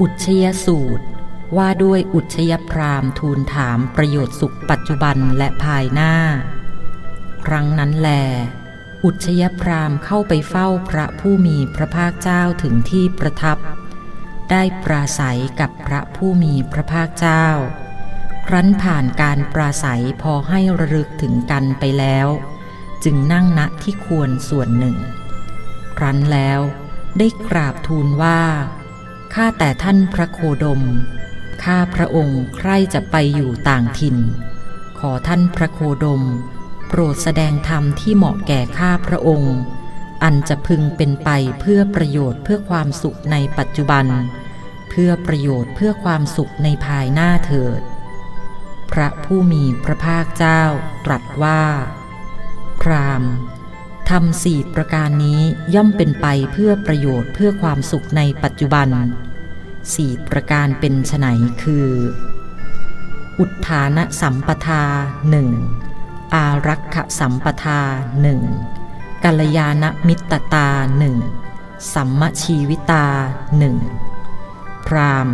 อุชยสูตร ว่าด้วยอุชยพราหมณ์ทูลถามประโยชน์สุขปัจจุบันและภายหน้า ครั้งนั้นแล อุชยพราหมณ์เข้าไปเฝ้าพระผู้มีพระภาคเจ้าถึงที่ประทับ ได้ปราศัยกับพระผู้มีพระภาคเจ้า ครั้นผ่านการปราศัยพอให้ระลึกถึงกันไปแล้ว จึงนั่งณที่ควรส่วนหนึ่ง ครั้นแล้วได้กราบทูลว่า ข้าแต่ท่านพระโคดม ข้าพระองค์ใคร่จะไปอยู่ต่างถิ่น ขอท่านพระโคดม โปรดแสดงธรรมที่เหมาะแก่ข้าพระองค์ อันจะพึงเป็นไปเพื่อประโยชน์เพื่อความสุขในปัจจุบัน เพื่อประโยชน์เพื่อความสุขในภายหน้าเถิด พระผู้มีพระภาคเจ้าตรัสว่า พรามทำสี่ประการนี้ย่อมเป็นไปเพื่อประโยชน์เพื่อความสุขในปัจจุบัน สี่ประการเป็นไฉนคือ อุทธานสัมปทาหนึ่งอารักขสัมปทาหนึ่งกัลยาณมิตรตาหนึ่งสัมมชีวิตาหนึ่งพราม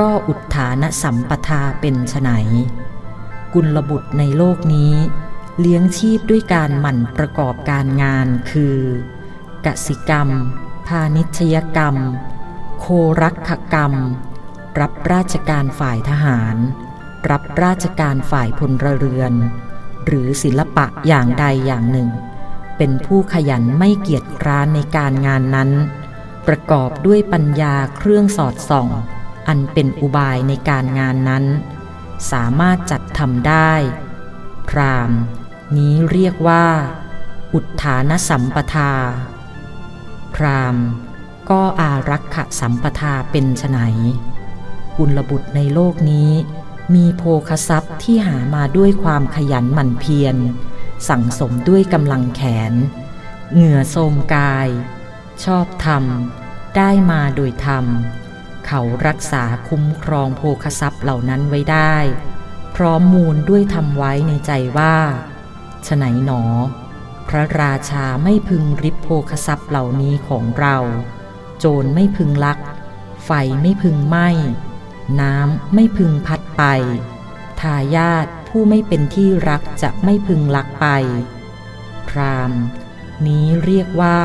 ก็อุทธานสัมปทาเป็นไฉนกุลบุตรในโลกนี้ เลี้ยงชีพด้วยการหมั่นประกอบการงานคือ กสิกรรม พาณิชยกรรม โครักขกรรม รับราชการฝ่ายทหาร รับราชการฝ่ายพลเรือน หรือศิลปะอย่างใดอย่างหนึ่ง เป็นผู้ขยันไม่เกียจคร้านในการงานนั้น ประกอบด้วยปัญญาเครื่องสอดส่อง อันเป็นอุบายในการงานนั้น สามารถจัดทำได้ พรามนี้เรียกว่า อุทธานสัมปทา พรามณ ก็อารักขสัมปทาเป็นไฉนกุลบุตรในโลกนี้ มีโภคทรัพย์ที่หามาด้วยความขยันหมั่นเพียร สั่งสมด้วยกำลังแขน เหงื่อโทมกาย ชอบธรรม ได้มาโดยธรรม เขารักษาคุ้มครองโภคทรัพย์เหล่านั้นไว้ได้ พร้อมมูลด้วยทำไว้ในใจว่าฉไหนหนอ พระราชาไม่พึงริบโภคทรัพย์เหล่านี้ของเรา โจรไม่พึงลัก ไฟไม่พึงไหม้ น้ำไม่พึงพัดไป ทายาทผู้ไม่เป็นที่รักจะไม่พึงลักไป พรามนี้เรียกว่า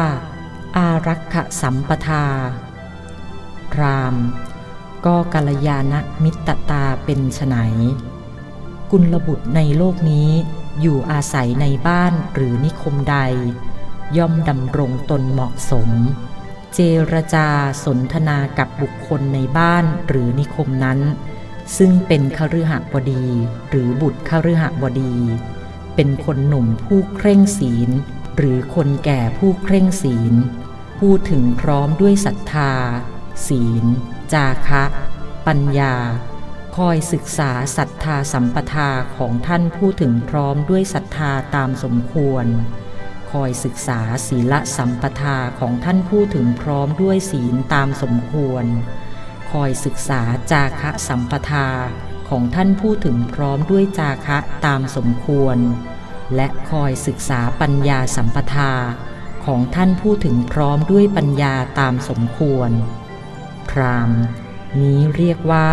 อารักขสัมปทา พรามก็กัลยาณมิตรตาเป็นไฉนกุลบุตรในโลกนี้อยู่อาศัยในบ้านหรือนิคมใด ย่อมดำรงตนเหมาะสม เจรจาสนทนากับบุคคลในบ้านหรือนิคมนั้น ซึ่งเป็นคฤหบดี หรือบุตรคฤหบดี เป็นคนหนุ่มผู้เคร่งศีล หรือคนแก่ผู้เคร่งศีล พูดถึงพร้อมด้วยศรัทธา ศีล จาคะ ปัญญา คอยศึกษาศรัทธาสัมปทาของท่านผู้ถึงพร้อมด้วยศรัทธาตามสมควร อยศึกษาศีลสัมปทาของท่านผู้ถึงพร้อมด้วยศีลตามสมควร คอยศึกษาจาคะสัมปทาของท่านผู้ถึงพร้อมด้วยจาคะตามสมควร และคอยศึกษาปัญญาสัมปทาของท่านผู้ถึงพร้อมด้วยปัญญาตามสมควร พรามนี้เรียกว่า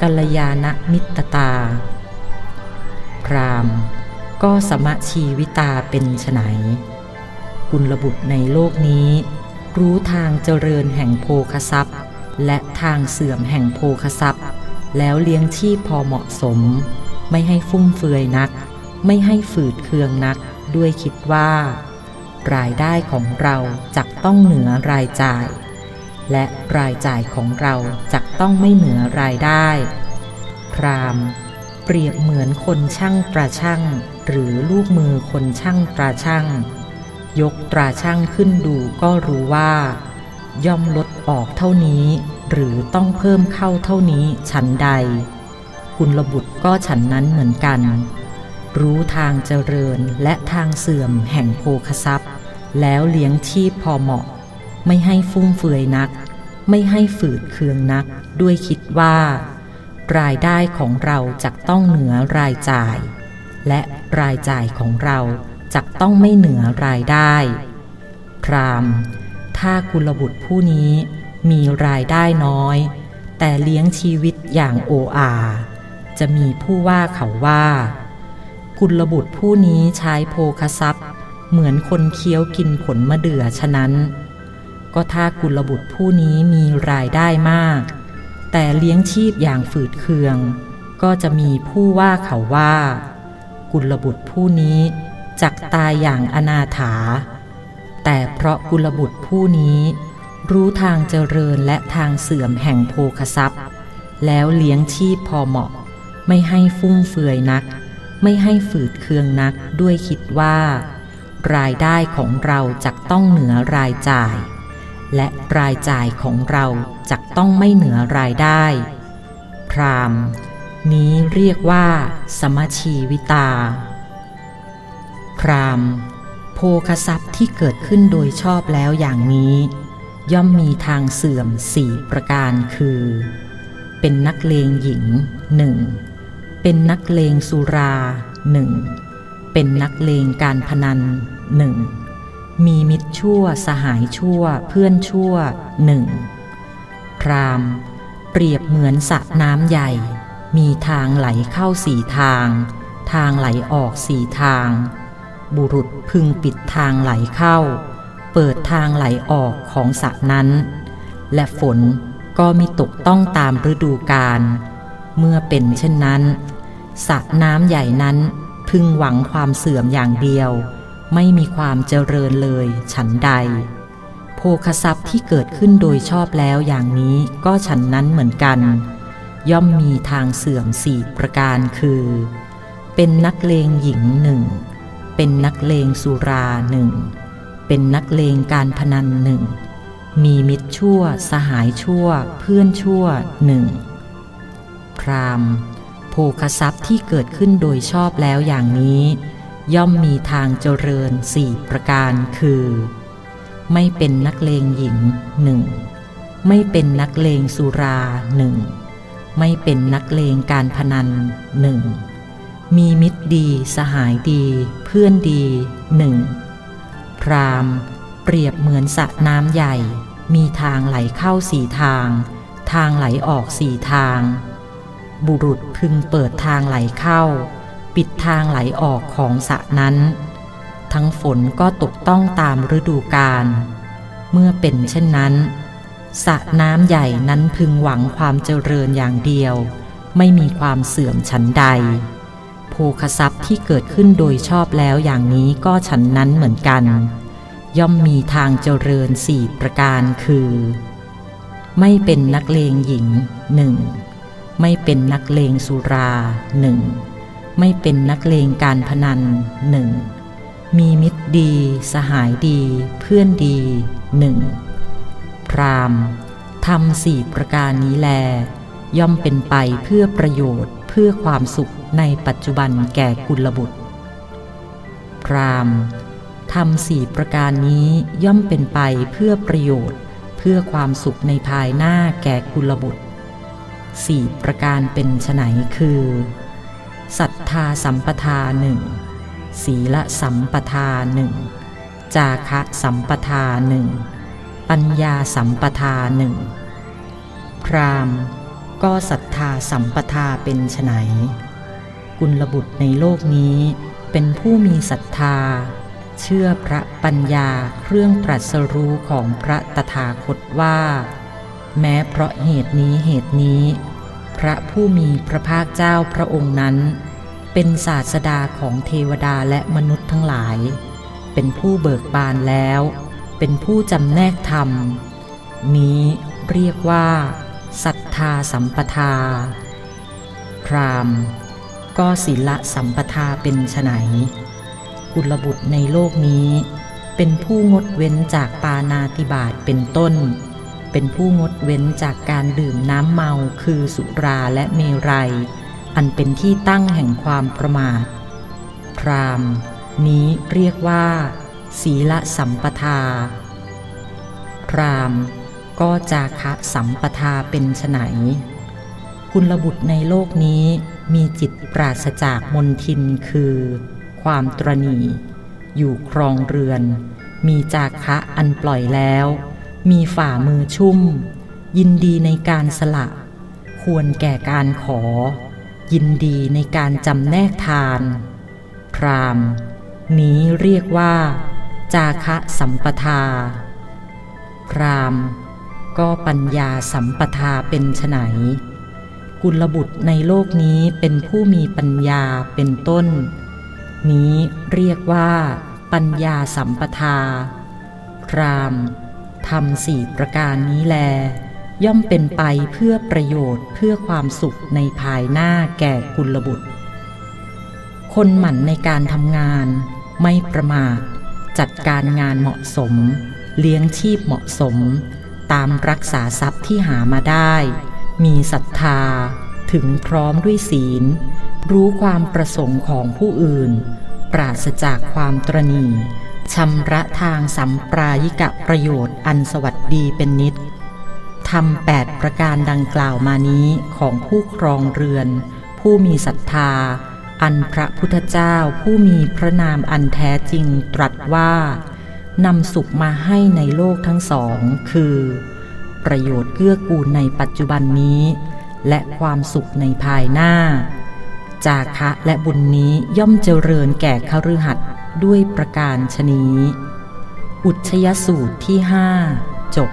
กัลยาณมิตรตา พรามณ ก็สมะชีวิตาเป็นไฉนกุลบุตรในโลกนี้ รู้ทางเจริญแห่งโภคทรัพย์ และทางเสื่อมแห่งโภคทรัพย์ แล้วเลี้ยงชีพพอเหมาะสม ไม่ให้ฟุ่มเฟือยนัก ไม่ให้ฝืดเคืองนักด้วยคิดว่า รายได้ของเราจักต้องเหนือรายจ่าย และรายจ่ายของเราจักต้องไม่เหนือรายได้ พรามณ์ เปรียบเหมือนคนช่างตราช่างหรือลูกมือคนช่างตราช่างยกตราช่างขึ้นดูก็รู้ว่า ย่อมลดออกเท่านี้ หรือต้องเพิ่มเข้าเท่านี้ฉันใดกุลบุตรก็ฉันนั้นเหมือนกัน รู้ทางเจริญและทางเสื่อมแห่งโภคทรัพย์ แล้วเลี้ยงชีพพอเหมาะ ไม่ให้ฟุ่มเฟือยนัก ไม่ให้ฝืดเคืองนักด้วยคิดว่า รายได้ของเราจักต้องเหนือรายจ่าย และรายจ่ายของเราจักต้องไม่เหนือรายได้ พรามถ้ากุลบุตรผู้นี้มีรายได้น้อย แต่เลี้ยงชีวิตอย่างโออา จะมีผู้ว่าเขาว่า กุลบุตรผู้นี้ใช้โภคทรัพย์ เหมือนคนเคี้ยวกินผลมะเดื่อฉะนั้น ก็ถ้ากุลบุตรผู้นี้มีรายได้มาก แต่เลี้ยงชีพอย่างฝืดเคือง ก็จะมีผู้ว่าเขาว่า กุลบุตรผู้นี้จักตายอย่างอนาถา แต่เพราะกุลบุตรผู้นี้ รู้ทางเจริญและทางเสื่อมแห่งโภคทรัพย์ แล้วเลี้ยงชีพพอเหมาะ ไม่ให้ฟุ่มเฟือยนัก ไม่ให้ฝืดเคืองนักด้วยคิดว่า รายได้ของเราจักต้องเหนือรายจ่าย และรายจ่ายของเราจักต้องไม่เหนือรายได้ พรามนี้เรียกว่า สมชีวิตา พรามโภคทรัพย์ที่เกิดขึ้นโดยชอบแล้วอย่างนี้ ย่อมมีทางเสื่อมสี่ประการคือ เป็นนักเลงหญิงหนึ่งเป็นนักเลงสุราหนึ่งเป็นนักเลงการพนันหนึ่ง มีมิตรชั่วสหายชั่วเพื่อนชั่วหนึ่งพรามเปรียบเหมือนสระน้ำใหญ่ มีทางไหลเข้าสี่ทาง ทางไหลออกสี่ทาง บุรุษพึงปิดทางไหลเข้า เปิดทางไหลออกของสระนั้น และฝนก็มิตกต้องตามฤดูกาลเมื่อเป็นเช่นนั้นสระน้ำใหญ่นั้นพึงหวังความเสื่อมอย่างเดียว ไม่มีความเจริญเลย ฉันใด โภคทรัพย์ที่เกิดขึ้นโดยชอบแล้วอย่างนี้ก็ฉันนั้นเหมือนกัน ย่อมมีทางเสื่อมสี่ประการคือ เป็นนักเลงหญิงหนึ่ง เป็นนักเลงสุราหนึ่ง เป็นนักเลงการพนันหนึ่ง มีมิตรชั่ว สหายชั่ว เพื่อนชั่วหนึ่ง พรามโภคทรัพย์ที่เกิดขึ้นโดยชอบแล้วอย่างนี้ ย่อมมีทางเจริญสี่ประการคือ ไม่เป็นนักเลงหญิงหนึ่งไม่เป็นนักเลงสุราหนึ่งไม่เป็นนักเลงการพนันหนึ่งมีมิตรดีสหายดี เพื่อนดีหนึ่งพรามณ์เปรียบเหมือนสระน้ำใหญ่ มีทางไหลเข้าสี่ทาง ทางไหลออกสี่ทาง บุรุษพึงเปิดทางไหลเข้า ปิดทางไหลออกของสระนั้น ทั้งฝนก็ตกต้องตามฤดูกาลเมื่อเป็นเช่นนั้นสระน้ำใหญ่นั้นพึงหวังความเจริญอย่างเดียว ไม่มีความเสื่อมฉันใด โภคทรัพย์ที่เกิดขึ้นโดยชอบแล้วอย่างนี้ก็ฉันนั้นเหมือนกัน ย่อมมีทางเจริญสี่ประการคือ ไม่เป็นนักเลงหญิงหนึ่งไม่เป็นนักเลงสุราหนึ่ง ไม่เป็นนักเลงการพนันหนึ่งมีมิตรดี สหายดี เพื่อนดีหนึ่งพรามทำสี่ประการนี้แล ย่อมเป็นไปเพื่อประโยชน์เพื่อความสุขในปัจจุบันแก่กุลบุตร พรามทำสี่ประการนี้ย่อมเป็นไปเพื่อประโยชน์เพื่อความสุขในภายหน้าแก่กุลบุตรสี่ประการเป็นไฉนคือ ศรัทธาสัมปทาหนึ่งศีลสัมปทาหนึ่งจาคะสัมปทาหนึ่งปัญญาสัมปทาหนึ่งพรามก็ศรัทธาสัมปทาเป็นไฉนกุลบุตรในโลกนี้เป็นผู้มีศรัทธา เชื่อพระปัญญาเครื่องตรัสรู้ของพระตถาคตว่า แม้เพราะเหตุนี้เหตุนี้ พระผู้มีพระภาคเจ้าพระองค์นั้น เป็นศาสดาของเทวดาและมนุษย์ทั้งหลาย เป็นผู้เบิกบานแล้ว เป็นผู้จำแนกธรรม นี้เรียกว่าศรัทธาสัมปทา พรามก็ศีลสัมปทาเป็นไฉนกุลบุตรในโลกนี้ เป็นผู้งดเว้นจากปานาติบาตเป็นต้น เป็นผู้งดเว้นจากการดื่มน้ำเมาคือสุราและเมรัย อันเป็นที่ตั้งแห่งความประมาท พรามนี้เรียกว่า ศีลสัมปทา พรามก็จาคะสัมปทาเป็นไฉนกุลบุตรในโลกนี้มีจิตปราศจากมนทินคือ ความตรณี อยู่ครองเรือน มีจาคะอันปล่อยแล้ว มีฝ่ามือชุ่ม ยินดีในการสละ ควรแก่การขอ ยินดีในการจำแนกทาน พรามนี้เรียกว่า จาคะสัมปทา พรามก็ปัญญาสัมปทาเป็นไฉนกุลบุตรในโลกนี้เป็นผู้มีปัญญาเป็นต้น นี้เรียกว่า ปัญญาสัมปทา พรามณ ทำสี่ประการนี้แล ย่อมเป็นไปเพื่อประโยชน์เพื่อความสุขในภายหน้าแก่กุลบุตร คนหมั่นในการทำงาน ไม่ประมาท จัดการงานเหมาะสม เลี้ยงชีพเหมาะสม ตามรักษาทรัพย์ที่หามาได้ มีศรัทธา ถึงพร้อมด้วยศีล รู้ความประสงค์ของผู้อื่น ปราศจากความตรณี ชำระทางสัมปรายิกะประโยชน์อันสวัสดีเป็นนิดทำแปดประการดังกล่าวมานี้ของผู้ครองเรือน ผู้มีศรัทธา อันพระพุทธเจ้าผู้มีพระนามอันแท้จริงตรัสว่านำสุขมาให้ในโลกทั้งสอง คือ ประโยชน์เกื้อกูลในปัจจุบันนี้ และความสุขในภายหน้า จาคะและบุญนี้ย่อมเจริญแก่คฤหัสถ์ ด้วยประการชนี้ อุชยสูตรที่ห้าจบ